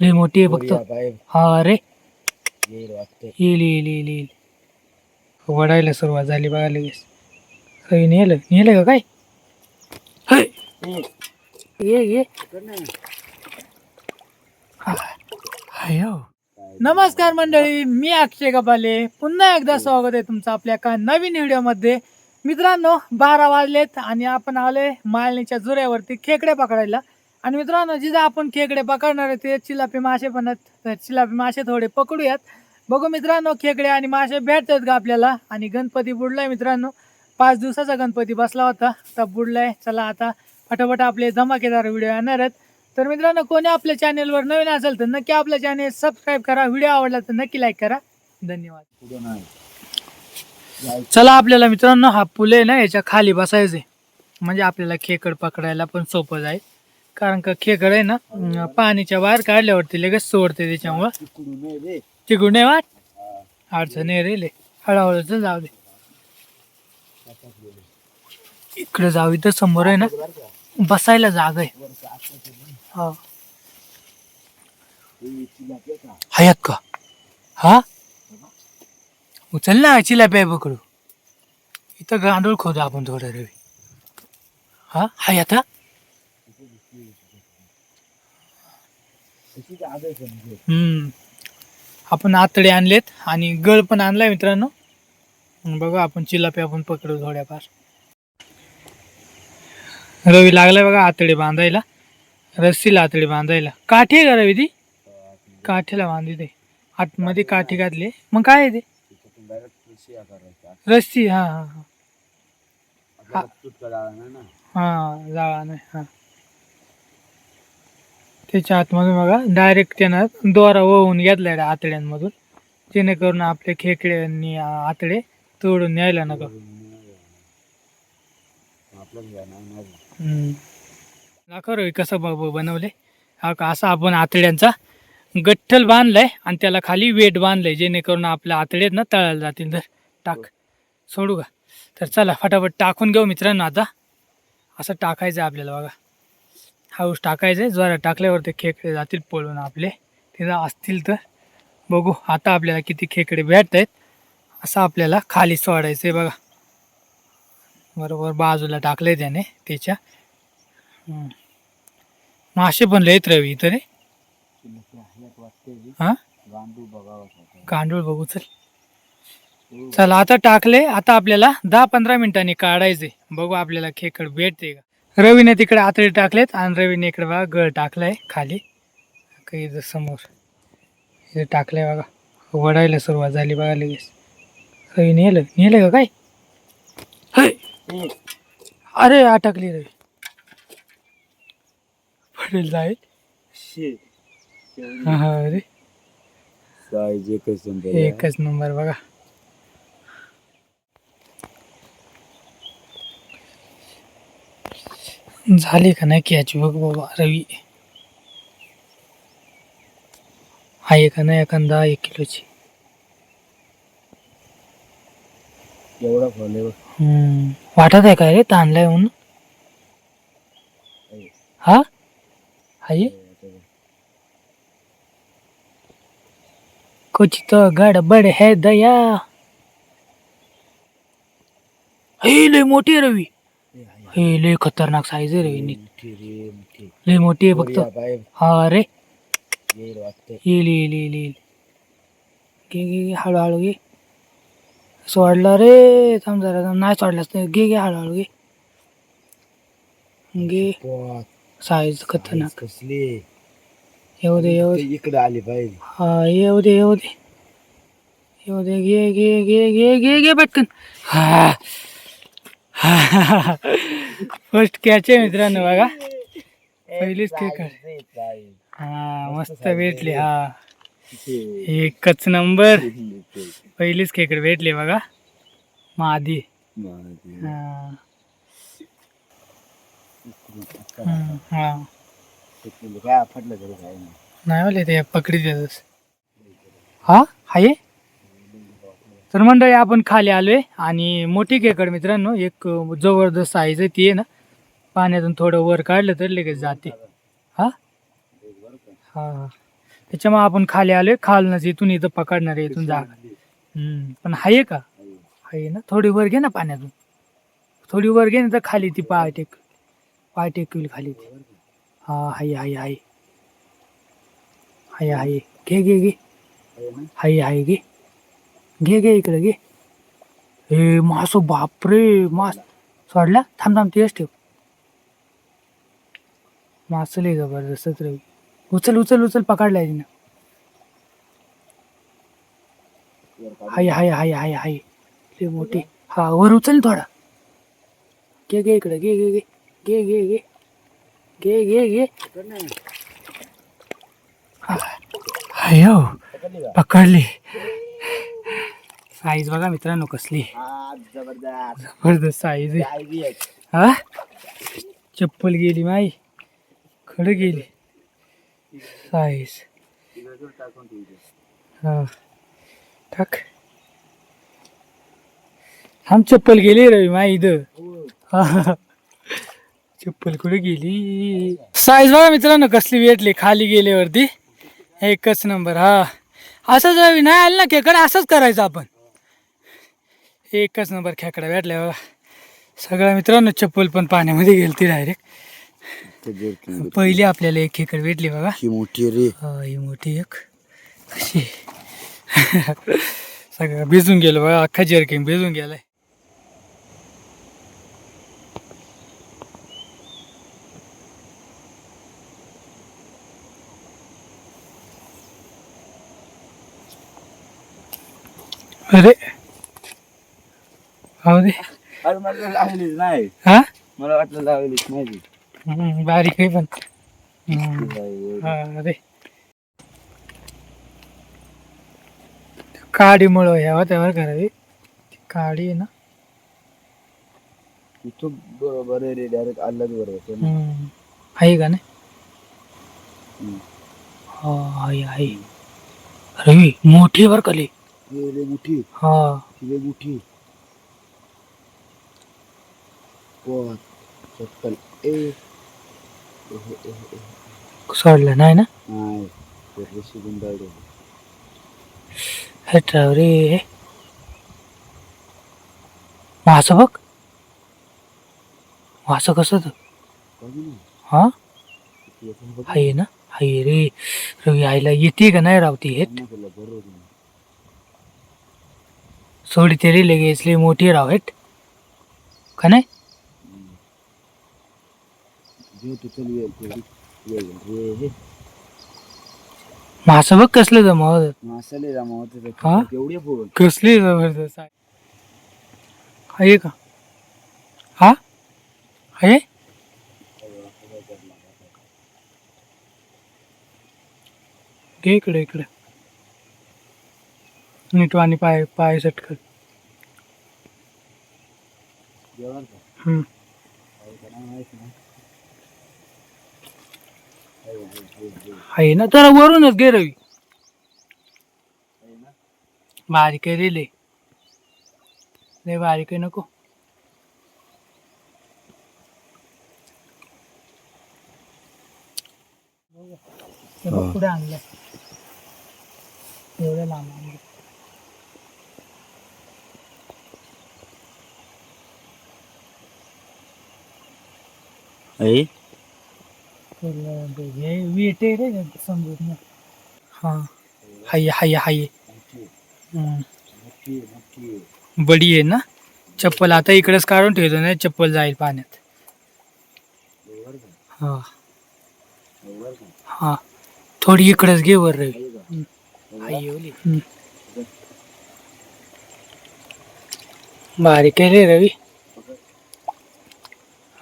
लय मोठी आहे फक्त. हा रे. येईल येईल येईल येईल वडायला सुरुवात झाली बघा लगेच. काही नेलं? नेलं का काय? है. ये ये. हायो. नमस्कार मंडळी मी अक्षय कपाले पुन्हा एकदा स्वागत आहे तुमचं आपल्या एका नवीन व्हिडिओमध्ये. मित्रांनो बारा वाजलेत आणि आपण आलोय मालणीच्या जुऱ्यावरती खेकडे पकडायला. आणि मित्रांनो जिथं आपण खेकडे पकडणार आहे ते चिलापी मासे पण आहेत. तर चिलापी मासे थोडे पकडूयात. बघू मित्रांनो खेकडे आणि मासे भेटतात का आपल्याला? आणि गणपती बुडलाय मित्रांनो. पाच दिवसाचा गणपती बसला होता. तर बुडलाय. चला आता फटाफट आपले धमाकेदार व्हिडिओ येणार आहेत. तर मित्रांनो कोणी आपल्या चॅनेलवर नवीन असेल तर नक्की आपल्या चॅनेल सबस्क्राईब करा. व्हिडिओ आवडला तर नक्की लाईक करा. धन्यवाद. चला आपल्याला मित्रांनो हा पूल ना याच्या खाली बसायचंय. म्हणजे आपल्याला खेकड पकडायला पण सोपं जाईल. कारण का खेकड आहे ना अं, पाणीच्या बाहेर काढल्यावरती लगेच सोडते त्याच्यामुळं. तिकडून नाही वाट? अडचण नाही रे लय. हळूहळू तर जाऊ दे. इकडे जाऊ इथं समोर आहे ना बसायला जागा आहे. हो. हा. हायत का हा? उचल ना चिलाप्या पकडू इथं गांडूळ खोदू आपण थोडं रवी हा? हाय आता? हम्म. आपण आतडे आणलेत आणि गळ पण आणलाय मित्रांनो. बघा आपण चिलापी आपण पकडू थोड्याफार. रवी लागलाय बघा आतडे बांधायला. रस्सीला आतडे बांधायला. काठी आहे का रवी ती? काठीला बांधली ते. आतमध्ये काठी घातली मग काय आहे ते? रस्सी हा हा हा. हा जाळा नाही हा. त्याच्या आतमधून बघा डायरेक्ट त्यानं दोरा वळवून घेतलाय आतड्यांमधून. जेणेकरून आपले खेकडे आणि आतडे तोडून न्यायला नका. दाखव कसं ब- बनवले? हा का असं आपण आतड्यांचा गठ्ठल बांधलाय आणि त्याला खाली वेट बांधलंय जेणेकरून आपल्या आतड्यात ना तळायला जातील. तर टाक. सोडू का? तर चला फटाफट टाकून घेऊ मित्रांनो आता. असं टाकायचं आपल्याला बघा. हाऊस टाकायचं आहे जरा टाकल्यावर ते खेकडे जातील पळून आपले. तिथं असतील तर बघू. आता आपल्याला किती खेकडे भेटत आहेत असं आपल्याला खाली सोडायचं आहे बघा. बरोबर बाजूला टाकले त्याने त्याच्या. मासे पण लयत रवी इथं रे. हा? गांडूळ बघू चल. चला आता टाकले. आता आपल्याला दहा पंधरा मिनिटांनी काढायचे बघू आपल्याला खेकड भेटते का? रवीने तिकडे आतडे टाकलेत आणि रवीने इकडे बघा गळ टाकलाय खाली. काही इथं समोर. इथे टाकलंय बघा. वडायला सुरुवात झाली बघा लगेच. काही नेलं? नेलं का काय! अरे अटकली रवी. पडेल जाईल. हा हा अरे. एकच नंबर बघा. झाली का नाही याची बघ बाबा रवी. आहे का नाही एखादा एक किलोची? एवढा फॉले हम्म. वाटत आहे काय रे ताणलाय म्हणून? हा? आहे? कुछ तो गडबड है दया. हे लय मोठी आहे रवी. हे लय खतरनाक साईज आहे नी लय मोठी आहे फक्त. हा रे. येईल येईल येईल येईल घे घे घे हळूहळू घे. सोडलं रे. थांब जरा. नाही सोडलास तर घे घे हळूहळू घे. घे. साईज खतरनाक. कसली? येऊ दे येऊ दे. इकडे आली पाहिजे. हा येऊ दे येऊ दे. येऊ दे घे घे घे घे घे घे पटकन. हा. फर्स्ट कॅच आहे मित्रांनो बघा. पहिलीच खेळ हा मस्त भेटली हा. एकच नंबर. पहिलीच खेकड भेटली बघा. मादी. हा. हा. नाही. ते पकडी देतस. हा? हाये? तर मंडळी आपण खाली आलोय आणि मोठी केकड मित्रांनो. एक जबरदस्त साईज आहे ती आहे ना. पाण्यातून थोडं वर काढलं तर लगेच जाते. हा? हा. त्याच्यामुळे आपण खाली आलोय. खालनच इथून इथं पकडणार आहे इथून जागा. पण आहे का? आहे ना. थोडी वर घे ना पाण्यातून. थोडी वर घे ना तर खाली ती पाय टेक पाय टेकविल खाली ती. हा हाय हाय हाय. हाय हाय. घे घे घे. हाय हाय घे. घे घे इकडे घे. हे मास बापरे मास सोडला? थांब थांब तेच ठेव. मास लय जबरदस्तच रे. उचल उचल उचल पकडलाय तिनं. हाय हाय हाय हाय हाय. ते मोठी. हा वर उचल थोडा. घे घे इकडे घे घे घे. घे घे घे. घे घे घे. हाय हो. पकडली. साईज बघा मित्रांनो कसली. जबरदस्त. जबरदस्त साईज आहे. हा? चप्पल गेली माई. खड गेली. साईज. हा. टाक. आम चप्पल गेली रवी माई इथं. हो. चप्पल कुठे गेली? साईज बघा मित्रांनो कसली भेटली. खाली गेल्यावरती. एकच नंबर हा. असंच रवी नाही आलं ना खेकडा? असंच करायचं आपण. एकच नंबर खेकडा भेटला बघा. सगळ्या मित्रांनो चप्पल पण पाण्यामध्ये गेलती डायरेक्ट पहिली आपल्याला एक खेकड भेटली बघा. ही मोठी रे. हा ही मोठी एक. कशी? सगळं भिजून गेलो बघा. अख्खा जर्किंग भिजून गेलाय अरे हो दे अरे मला लावलीच नाही. हा? मला वाटलं लावलीच नाही. हम्म, बारीक आहे पण. हम्म. हा, अरे काडीमुळं ह्या करावी काडी आहे ना. तू बरोबर रे डायरेक्ट आलाच बरोबर हम्म. आहे का नाही? हम्म. हा आहे आहे. अरे मोठी बर कली लय मोठी. हा. लय मोठी. छप्पन ए रे असं बघ असं कसं तू हा आहे ना आहे रे रवी येते का नाही रावती हेट सोडी तरी लगेच मोठी राव हेट का नाही मासं बघ कसलं जमावत मासाले जमावत हा? फोन कसली जबरदस्त आहे. आहे का? हा? आहे? घे इकडे इकडे. नीट आणि पाय पाय जेवण का हम्म. माहीत नाही. आहे ना त्याला वरूनच गेरवी बारीक आहे रे लय. लय बारीक आहे नको. पुढे एवढं म्हणजे वेट आहे रे समजत नाही. हा. हाय हाय हाय. बडी आहे ना? चप्पल आता इकडेच काढून ठेवतो ना चप्पल जाईल पाण्यात. हां. हां. हा हा थोडी इकडेच घे वर. रवी बारीक आहे रे रवी.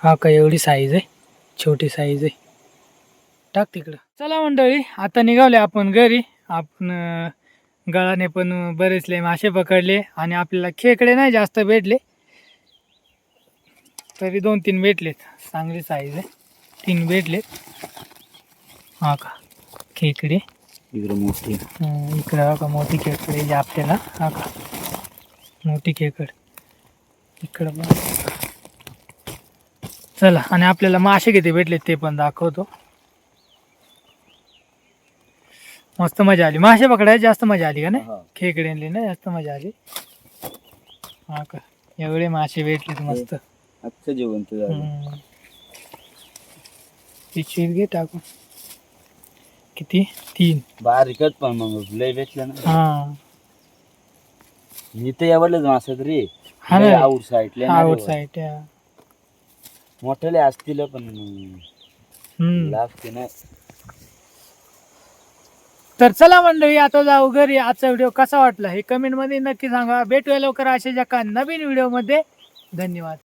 हा का एवढी साईज आहे? छोटी साईज आहे. टाक तिकडं. चला मंडळी आता निघाले आपण घरी. आपण गळाने पण बरेचले मासे पकडले आणि आपल्याला खेकडे नाही जास्त भेटले. तरी दोन तीन भेटलेत. चांगली साईज आहे. तीन भेटलेत. हा का? खेकडे. इकडे मोठी. इकडं हा का मोठी खेकड आहे आपल्याला. हा का? मोठी खेकड. इकडं पण. चला आणि आपल्याला मासे किती भेटले ते पण दाखवतो. मस्त मजा आली. मासे पकडायला जास्त मजा आली का नाही? हा. खेकड्यांनी ना जास्त मजा आली. हा का? एवढे मासे भेटले मस्त. आजचं जेवण तर हम्म. पिशवीत घे टाकून. किती? तीन. बारीकच पण मग लय भेटलं ना. हा. मी तर एवढलंच मासत रे. हा ना. आउट साईडला आउट साईड मोठ्याले असतील पण लागते ना. तर चला मंडळी आता जाऊ घरी. आजचा व्हिडिओ कसा वाटला हे कमेंटमध्ये नक्की सांगा. भेटूया लवकर अशाच्या का नवीन व्हिडिओमध्ये. धन्यवाद.